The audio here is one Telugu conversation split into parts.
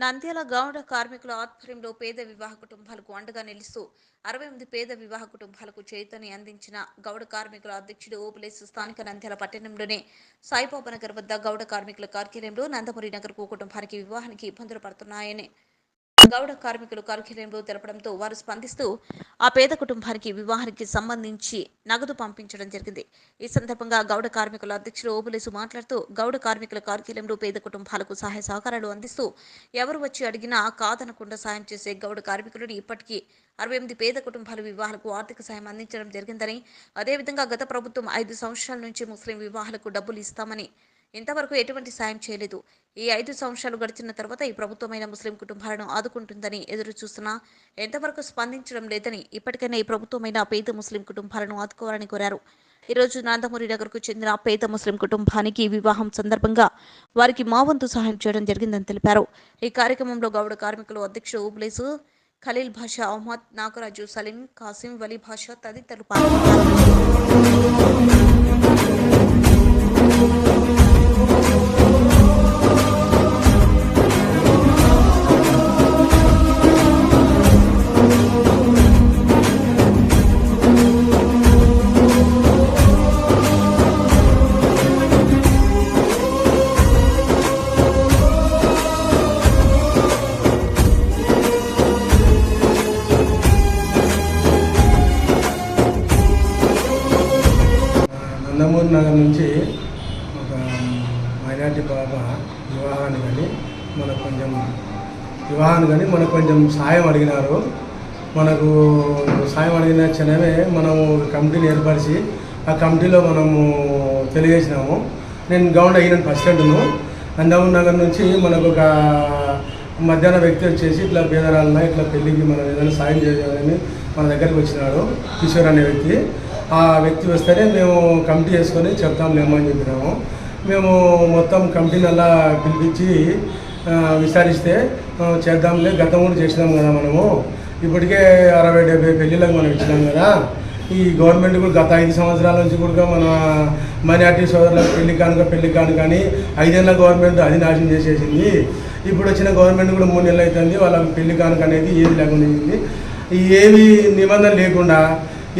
నంద్యాల గౌడ కార్మికుల ఆధ్వర్యంలో పేద వివాహ కుటుంబాలకు అండగా నిలుస్తూ అరవై ఎనిమిది పేద వివాహ కుటుంబాలకు చేతని అందించిన గౌడ కార్మికుల అధ్యక్షుడు ఓపులేసు స్థానిక నంద్యాల పట్టణంలోని సాయిబాబా నగర్ వద్ద గౌడ కార్మికుల కార్యాలయంలో నందమూరి నగర్ కుటుంబానికి వివాహానికి ఇబ్బందులు పడుతున్నాయని గౌడ కార్మికులు కార్యాలయంలో తెలపడంతో వారు స్పందిస్తూ ఆ పేద కుటుంబానికి వివాహానికి సంబంధించి నగదు పంపించడం జరిగింది. ఈ సందర్భంగా గౌడ కార్మికుల అధ్యక్షులు ఓబులేసు మాట్లాడుతూ గౌడ కార్మికుల కార్యాలయంలో పేద కుటుంబాలకు సహాయ సహకారాలు అందిస్తూ ఎవరు వచ్చి అడిగినా కాదనకుండా సాయం చేసే గౌడ కార్మికులను ఇప్పటికీ అరవై ఎనిమిది పేద కుటుంబాల వివాహాలకు ఆర్థిక సాయం అందించడం జరిగిందని అదేవిధంగా గత ప్రభుత్వం ఐదు సంవత్సరాల నుంచి ముస్లిం వివాహాలకు డబ్బులు ఇస్తామని ఇంతవరకు ఎటువంటి సాయం చేయలేదు. ఈ ఐదు సంవత్సరాలు గడిచిన తర్వాత ఈ ప్రభుత్వమైన ముస్లిం కుటుంబాలను ఆదుకుంటుందని ఎదురు చూస్తున్నా ఎంతవరకు స్పందించడం లేదని ఇప్పటికైనా ఈ ప్రభుత్వమైన పేద ముస్లిం కుటుంబాలను ఆదుకోవాలని కోరారు. ఈరోజు రోజు నందమూరి నగర్కు చెందిన పేద ముస్లిం కుటుంబానికి వివాహం సందర్భంగా వారికి మా వంతు సహాయం చేయడం జరిగిందని తెలిపారు. ఈ కార్యక్రమంలో గౌడ కార్మికులు అధ్యక్షుడు ఉబ్లేసు ఖలీల్ భాషా అహ్మద్ నాగరాజు సలీం కాసిం వలీ భాషా తదితరులు పాల్గొన్నారు. నందమూరి నగర్ నుంచి ఒక మైనార్టీ పాప వివాహాన్ని కానీ మనకు కొంచెం వివాహాన్ని కానీ మనకు కొంచెం సాయం అడిగినారు. మనకు సాయం అడిగిన క్షణమే మనము కమిటీని ఏర్పరిచి ఆ కమిటీలో మనము తెలియజేసినాము. నేను గౌండ్ అయిన ప్రెసిడెంట్ను నందమూరి నగర్ నుంచి మనకు ఒక మధ్యాహ్న వ్యక్తి వచ్చేసి ఇట్లా బేదరాలన ఇట్లా పెళ్ళికి మనం ఏదైనా సాయం చేయాలని మన దగ్గరికి వచ్చినాడు. కిషోర్ అనే వ్యక్తి. ఆ వ్యక్తి వస్తేనే మేము కమిటీ వేసుకొని చెప్తాం లేమని చెప్పినాము. మేము మొత్తం కమిటీని అలా పిలిపించి విచారిస్తే చేద్దాంలే గతం కూడా చేసినాం కదా మనము. ఇప్పటికే అరవై డెబ్బై పెళ్ళిళ్ళకి మనం ఇచ్చినాం కదా. ఈ గవర్నమెంట్ కూడా గత ఐదు సంవత్సరాల నుంచి కూడా మన మైనార్టీ సోదరులకు పెళ్ళి కానుక పెళ్ళి కాను కానీ ఐదేళ్ళ గవర్నమెంట్ అది నాశనం చేసేసింది. ఇప్పుడు వచ్చిన గవర్నమెంట్ కూడా మూడు నెలలు అవుతుంది వాళ్ళకి పెళ్ళి కానుక అనేది ఏది లేకుండా ఈ ఏవి నిబంధన లేకుండా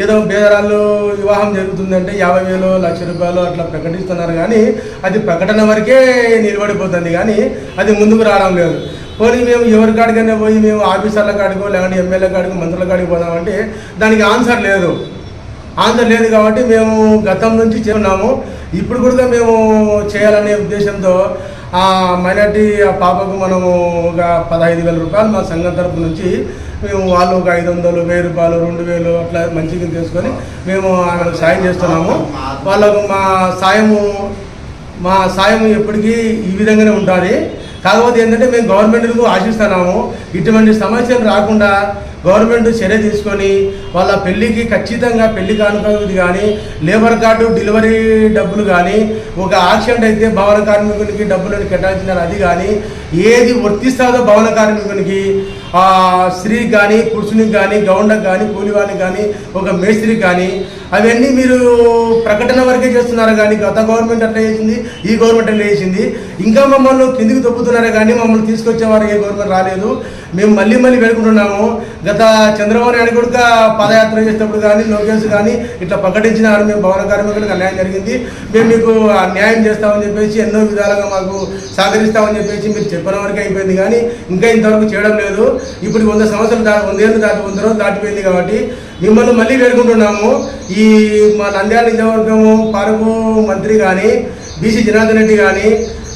ఏదో బేదరాళ్ళు వివాహం జరుగుతుందంటే యాభై వేలు లక్ష రూపాయలు అట్లా ప్రకటిస్తున్నారు కానీ అది ప్రకటన వరకే నిలబడిపోతుంది కానీ అది ముందుకు రావడం లేదు. పోనీ మేము ఎవరి కాడికైనా పోయి మేము ఆఫీసర్ల కాడికో లేదంటే ఎమ్మెల్యే కాడికో మంత్రుల కాడికి పోదామంటే దానికి ఆన్సర్ లేదు. ఆన్సర్ లేదు కాబట్టి మేము గతం నుంచి చేస్తున్నాము. ఇప్పుడు కూడా మేము చేయాలనే ఉద్దేశంతో ఆ మైనార్టీ ఆ పాపకు మనము ఒక పదహైదు వేల రూపాయలు మా సంఘం తరపు నుంచి మేము వాళ్ళు ఒక ఐదు వందలు వెయ్యి రూపాయలు రెండు వేలు అట్లా మంచిగా తీసుకొని మేము ఆమెకు సాయం చేస్తున్నాము. వాళ్ళకు మా సాయము మా సాయం ఎప్పటికీ ఈ విధంగానే ఉంటుంది కాకపోతే ఏంటంటే మేము గవర్నమెంట్కు ఆశిస్తున్నాము. ఇటువంటి సమస్యలు రాకుండా గవర్నమెంట్ చర్య తీసుకొని వాళ్ళ పెళ్ళికి ఖచ్చితంగా పెళ్ళి కానుకది కానీ లేబర్ కార్డు డెలివరీ డబ్బులు కానీ ఒక యాక్సిడెంట్ అయితే భవన కార్మికునికి డబ్బులను కేటాయించినారు. అది కానీ ఏది వర్తిస్తుందో భవన కార్మికునికి స్త్రీ స్త్రీకి కానీ పురుషునికి కానీ గౌండకు కానీ కూలివానికి కానీ ఒక మేస్త్రికి కానీ అవన్నీ మీరు ప్రకటన వరకే చేస్తున్నారు కానీ గత గవర్నమెంట్ అట్లా చేసింది ఈ గవర్నమెంట్ అట్లా చేసింది. ఇంకా మమ్మల్ని కిందికి తొప్పుతున్నారే కానీ మమ్మల్ని తీసుకొచ్చేవారు ఏ గవర్నమెంట్ రాలేదు. మేము మళ్ళీ మళ్ళీ వేడుకుంటున్నాము. గత చంద్రబాబు నాయుడు కూడా పాదయాత్ర చేసేటప్పుడు కానీ లోకేష్ కానీ ఇట్లా ప్రకటించినారు. మేము భవన కార్మికులకు అన్యాయం జరిగింది. మేము మీకు ఆ న్యాయం చేస్తామని చెప్పేసి ఎన్నో విధాలుగా మాకు సహకరిస్తామని చెప్పేసి మీరు చెప్పిన వరకు అయిపోయింది కానీ ఇంకా ఇంతవరకు చేయడం లేదు. ఇప్పుడు వంద సంవత్సరాలు దాటి వందేళ్ళు దాటి వంద రోజులు దాటిపోయింది కాబట్టి మిమ్మల్ని మళ్ళీ వేడుకుంటున్నాము. ఈ మా నంద్యాల నియోజకవర్గము పారకు మంత్రి కానీ బీసీ జనార్దన్ రెడ్డి కానీ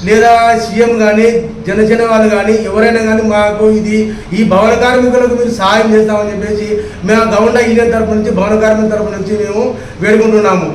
లేదా సీఎం కానీ జనసేన వాళ్ళు కానీ ఎవరైనా కానీ మాకు ఇది ఈ భవన కార్మికులకు మీరు సహాయం చేస్తామని చెప్పేసి మేము గౌండ యూనియన్ తరపు నుంచి భవన కార్మికుల తరపు నుంచి మేము వేడుకుంటున్నాము.